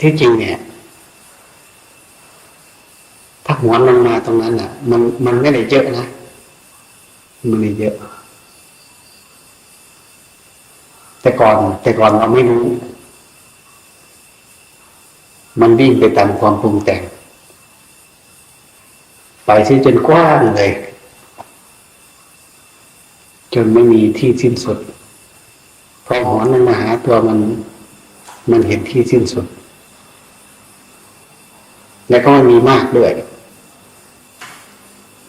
ที่จริงเนี่ย ถ้าหัวนลงมาตรงนั้นอะ มันมันไม่ได้เยอะนะ มันไม่เยอะ แต่ก่อน แต่ก่อนเราไม่รู้ มันวิ่งไปตามความปรุงแต่ง ไปที่จนกว้างเลย จนไม่มีที่สิ้นสุดพอหอนมาหาตัวมัน มันเห็นที่สิ้นสุด แล้วก็ไม่มีมากด้วย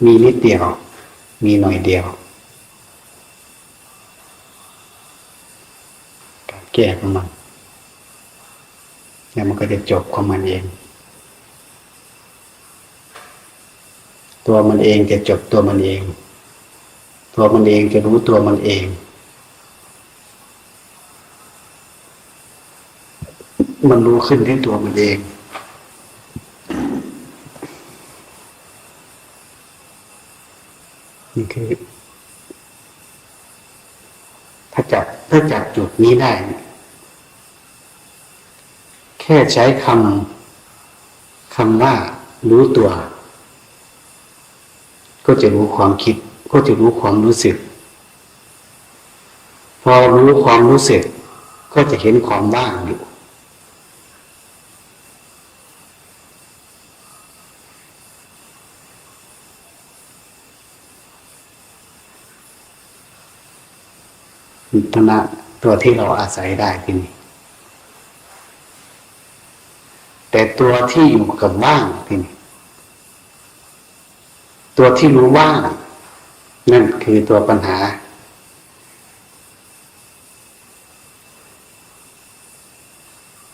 มีนิดเดียว มีหน่อยเดียวการแก้ของมันแล้วมันก็จะจบของมันเอง ตัวมันเองจะจบตัวมันเอง ตัวมันเองจะรู้ตัวมันเองมันรู้ขึ้นที่ตัวมันเอง นี่คือ ถ้าจับถ้าจับจุดนี้ได้ แค่ใช้คำคำว่ารู้ตัว ก็จะรู้ความคิด ก็จะรู้ความรู้สึก พอรู้ความรู้สึก ก็จะเห็นความว่างอยู่ ธนะตัวที่เราอาศัยได้ที่นี่แต่ตัวที่อยู่กับว่างที่นี่ตัวที่รู้ว่างนั่นคือตัวปัญหา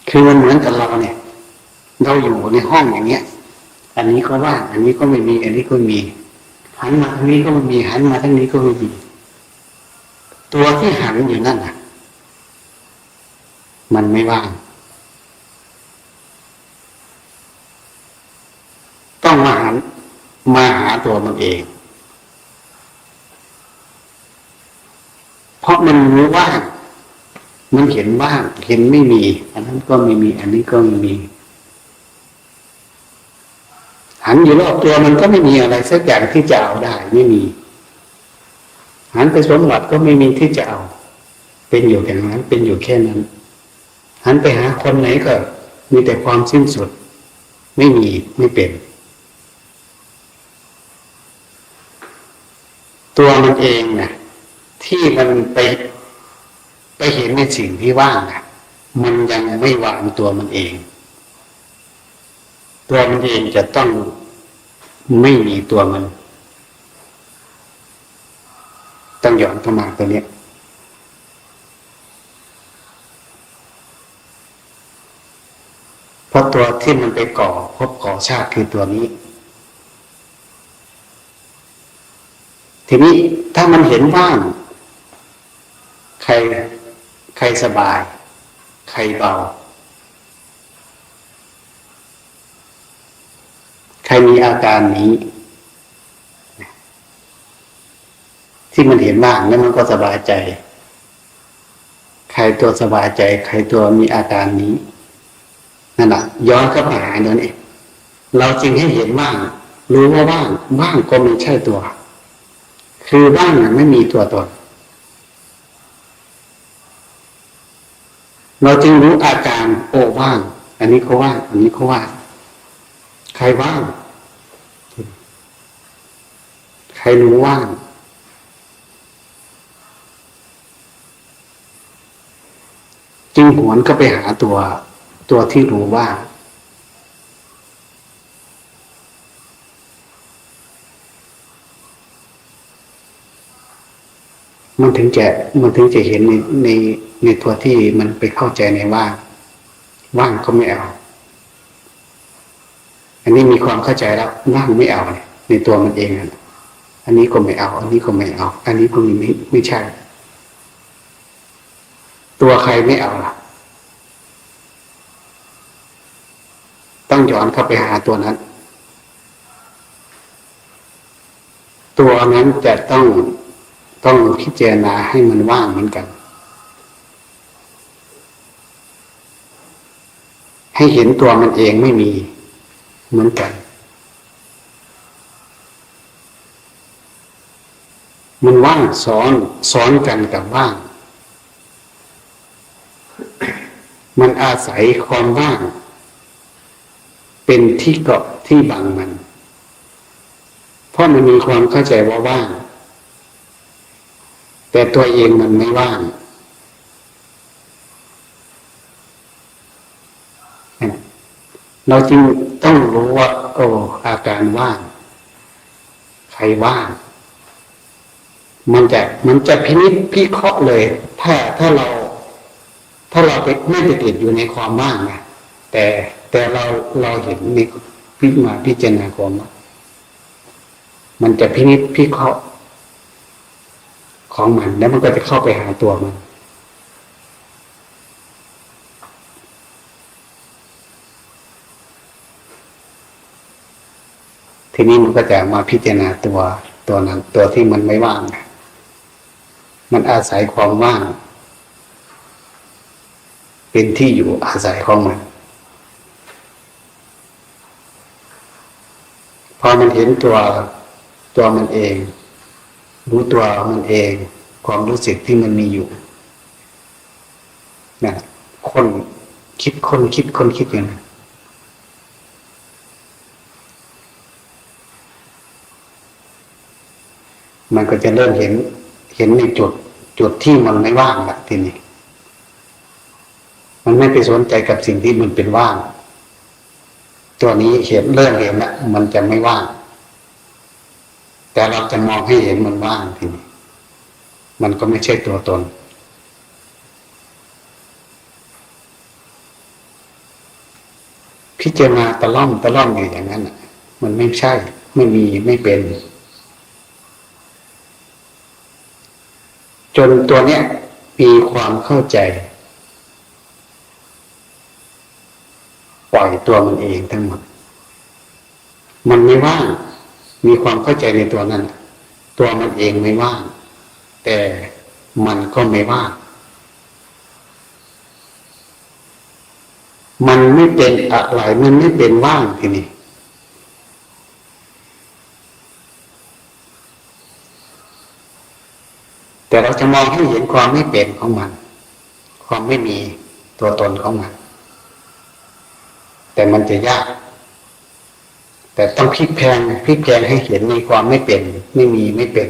คือมันเหมือนกับเราเนี่ย เราอยู่ในห้องอย่างเงี้ย อันนี้ก็ว่าง อันนี้ก็ไม่มี อันนี้ก็มี หันมาทางนี้ก็ไม่มี หันมาทางนี้ก็ไม่มี ตัวที่หันอยู่นั่นน่ะ มันไม่ว่าง ต้องมาหันมาหาตัวมันเอง เพราะมันรู้ว่าง มันเห็นว่าง เห็นไม่มี อันนั้นก็ไม่มี อันนี้ก็ไม่มี หันอยู่รอบตัวมันก็ไม่มีอะไรสักอย่างที่จะเอาได้ไม่มี หันไปสมบัติก็ไม่มีที่จะเอา เป็นอยู่อย่างนั้น เป็นอยู่แค่นั้น หันไปหาคนไหนก็ มีแต่ความสิ้นสุด ไม่มีไม่เป็น ตัวมันเองนะที่มันไปไปเห็นในสิ่งที่ว่างนะมันยังไม่วางตัวมันเอง ตัวมันเองจะต้องไม่มีตัวมัน ต้องย้อนเข้ามาตัวเนี้ยเพราะตัวที่มันไปก่อพบก่อชาติคือตัวนี้ ทีนี้ถ้ามันเห็นว่าง ใครใครสบาย ใครเบา ใครมีอาการนี้ ที่มันเห็นว่างแล้วมันก็สบายใจ ใครตัวสบายใจ ใครตัวมีอาการนี้นั่นแหะย้อนเข้าไปหาเดี๋ยวนี้เราจึงให้เห็นว่าง รู้ว่าว่างว่างก็ไม่ใช่ตัว คือว่างไม่มีตัวตนเราจึงรู้อาการโอ้ว่าง อันนี้เขาว่าง อันนี้เขาว่าง ใครว่าง ใครรู้ว่าง จึงหวนก็ไปหาตัว ตัวที่รู้ว่ามันถึงจะมันถึงจะเห็นในในในตัวที่มันไปเข้าใจในว่างว่างก็ไม่เอา อันนี้มีความเข้าใจแล้วว่างไม่เอาเนี่ยในตัวมันเองอะอันนี้ก็ไม่เอา อันนี้ก็ไม่เอา อันนี้ก็ไม่ไม่ใช่ ตัวใครไม่เอาล่ะ ต้องย้อนเข้าไปหาตัวนั้น ตัวนั้นจะต้องต้องพิจารณาให้มันว่างเหมือนกันใให้เห็นตัวมันเองไม่มีเหมือนกัน มันว่างซ้อนซ้อนกันกับว่าง มันอาศัยความว่าง เป็นที่เกาะที่บังมัน เพราะมันมีความเข้าใจว่าว่าง แต่ตัวเองมันไม่ว่างเราจึงต้องรู้ว่า โอ้อาการว่าง ใครว่าง มันจะมันจะพินิจพิเคราะห์เลย ถ้าถ้าเรา ถ้าเราไปไม่ไปติดอยู่ในความว่างนะแต่ แต่เราเราเห็นในพิมาพิจารณาความมันจะพินิจพิเคราะห์ของมัน แล้วมันก็จะเข้าไปหาตัวมัน ทีนี้มันก็จะมาพิจารณาตัวตัวนั้น ตัวที่มันไม่ว่าง มันอาศัยความว่าง เป็นที่อยู่อาศัยของมัน พอ มันเห็นตัวตัวมันเอง รู้ตัวมันเอง ความรู้สึกที่มันมีอยู่นะคนคิดคนคิดคนคิดอย่างนั้นมันก็จะเริ่มเห็นเห็นในจุดจุดที่มันไม่ว่างละทีนี้ มันไม่ไปสนใจกับสิ่งที่มันเป็นว่าง ตัวนี้เห็นเริ่มเห็นละมันจะไม่ว่าง แต่เราจะมองให้เห็นมันว่างทีนี้มันก็ไม่ใช่ตัวตน พิจารณาตะล่อมตะล่อมอยู่อย่างนั้นมันไม่ใช่ ไม่มีไม่เป็น จนตัวเนี้ยมีความเข้าใจ ปล่อยตัวมันเองทั้งหมด มันไม่ว่าง มีความเข้าใจในตัวนั้น ตัวมันเองไม่ว่าง แต่มันก็ไม่ว่าง มันไม่เป็นอะไร มันไม่เป็นว่างทีนี้แต่เราจะมองให้เห็นความไม่เป็นของมัน ความไม่มีตัวตนของมัน แต่มันจะยาก แต่ต้องพลิกแพงพลิกแพงให้เห็นในความไม่เป็น ไม่มีไม่เป็น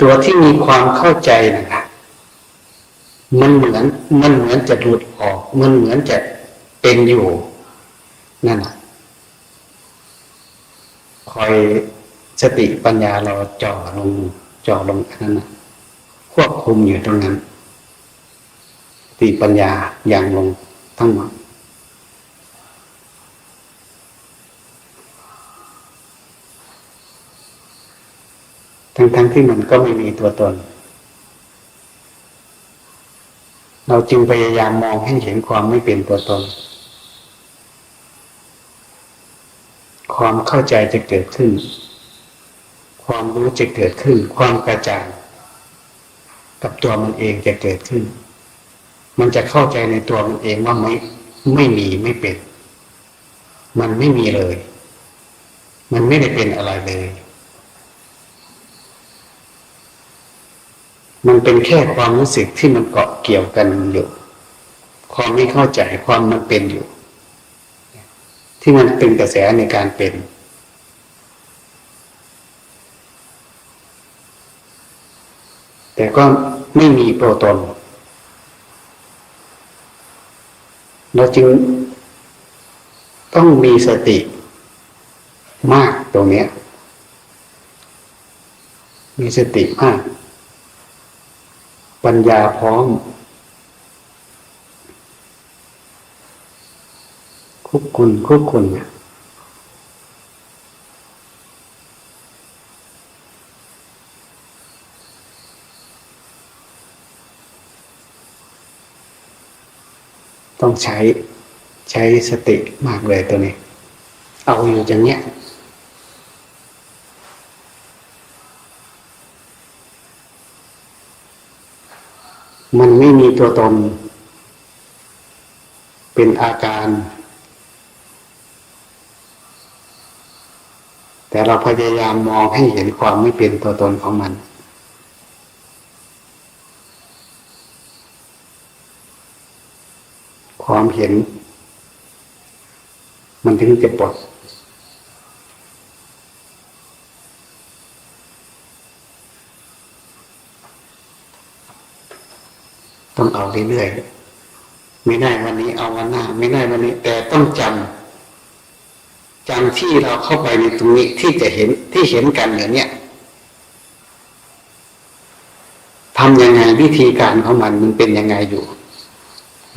ตัวที่มีความเข้าใจนะครับมันเหมือนมันเหมือนจะหลุดออกมันเหมือนจะเป็นอยู่นั่นแหะคอยสติปัญญาเราจ่อลงจ่อลงอันนั้นนะควบคุมอยู่ตรงนั้นสติปัญญาอย่างลงทั้งหมด ทั้งๆทที่มันก็ไม่มีตัวตน เราจึงพยายามมองให้เห็นความไม่เป็นตัวตน ความเข้าใจจะเกิดขึ้น ความรู้จะเกิดขึ้น ความกระจ่างกับตัวมันเองจะเกิดขึ้น มันจะเข้าใจในตัวมันเองว่าไม่ไม่มีไม่เป็น มันไม่มีเลย มันไม่ได้เป็นอะไรเลย มันเป็นแค่ความรู้สึกที่มันเกาะเกี่ยวกันอยู่ ความไม่เข้าใจความมันเป็นอยู่ ที่มันเป็นกระแสในการเป็นแต่ก็ไม่มีโปรตนเราจึงต้องมีสติมากตรงนี้ มีสติมาก ปัญญาพร้อม คุกคุณคุกคุณเนี่ยต้องใช้ใช้สติมากเลยตัวนี้ เอาอยู่อย่างเนี้ย มันไม่มีตัวตน เป็นอาการ แต่เราพยายามมองให้เห็นความไม่เป็นตัวตนของมัน ความเห็น มันถึงจะปลด ต้องเอาเรื่อยๆไม่ได้วันนี้เอาวันหน้า ไม่ได้วันนี้ แต่ต้องจำจำที่เราเข้าไปในตรงนี้ที่จะเห็นที่เห็นกันอย่างเนี้ยทำยังไงวิธีการของมันมันเป็นยังไงอยู่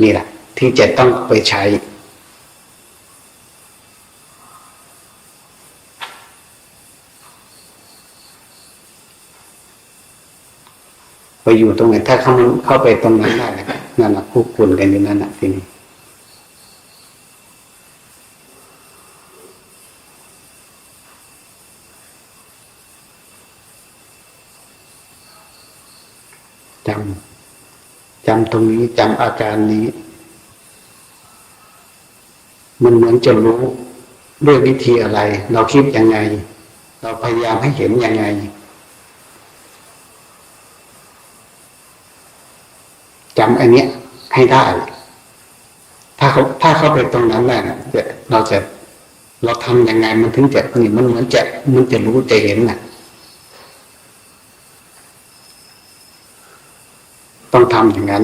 นี่แหละที่จะต้องไปใช้ ไปอยู่ตรงไหนถ้าเขาเข้าไปตรงนั้นได้นั่นแหละคู่ควรกันอยู่นั่นแหละทีนี้จำจำตรงนี้จำอาการนี้ มันเหมือนจะรู้ด้วยวิธีอะไร เราคิดยังไง เราพยายามให้เห็นยังไง จำอันเนี้ยให้ได้ ถ้าเขาถ้าเข้าไปตรงนั้นแหละจะเราจะเราทำยังไงมันถึงจะนี่มันเหมือนจะมันจะรู้จะเห็นน่ะ ต้องทำอย่างนั้น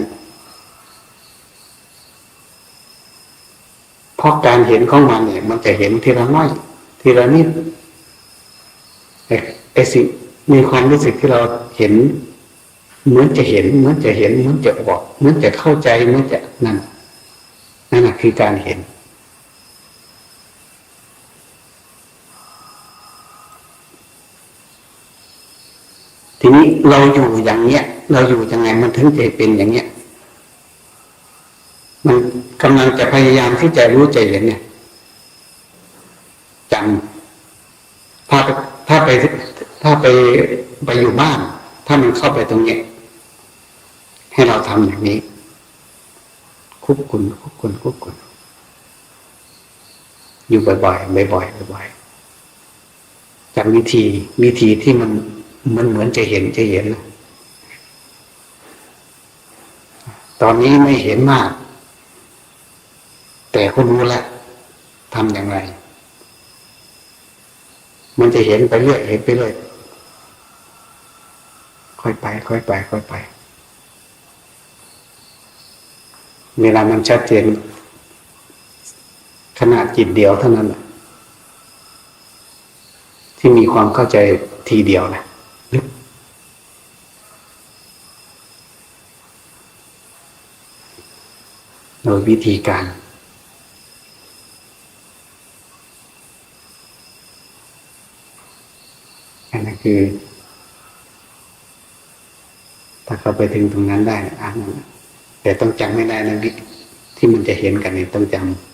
เพราะการเห็นของมันเนี่ย มันจะเห็นทีละน้อย ทีละนิดไอ้ไอ้สิ่งมีความรู้สึกที่เราเห็น เหมือนจะเห็นเหมือนจะเห็นเหมือนจะบอกเหมือนจะเข้าใจเหมือนจะนั่นนั่นคือการเห็น ทีนี้เราอยู่อย่างเนี้ย เราอยู่ยังไงมันถึงจะเป็นอย่างเนี้ย มันกำลังจะพยายามที่จะรู้ใจเห็นเนี่ยจำถ้าไปถ้าไปถ้าไปไปอยู่บ้าน ถ้ามันเข้าไปตรงเนี้ย ให้เราทำอย่างนี้ คุกคุนคุกคุนคุกคุนอยู่บ่อยๆบ่อยๆบ่อยๆจำวิธีวิธีที่มันมันเหมือนจะเห็นจะเห็นนะตอนนี้ไม่เห็นมาก แต่ก็รู้แล้วทำอย่างไร มันจะเห็นไปเรื่อยเห็นไปเรื่อยค่อยไป ค่อยไป ค่อยไป เวลามันชัดเจน ขนาดจิตเดียวเท่านั้นที่มีความเข้าใจทีเดียวนะโดยวิธีการอันนั้นคือ ถ้าเข้าไปถึงตรงนั้นได้อ่านน แต่ต้องจำไม่ได้นะวิที่มันจะเห็นกันเนี่ยต้องจำ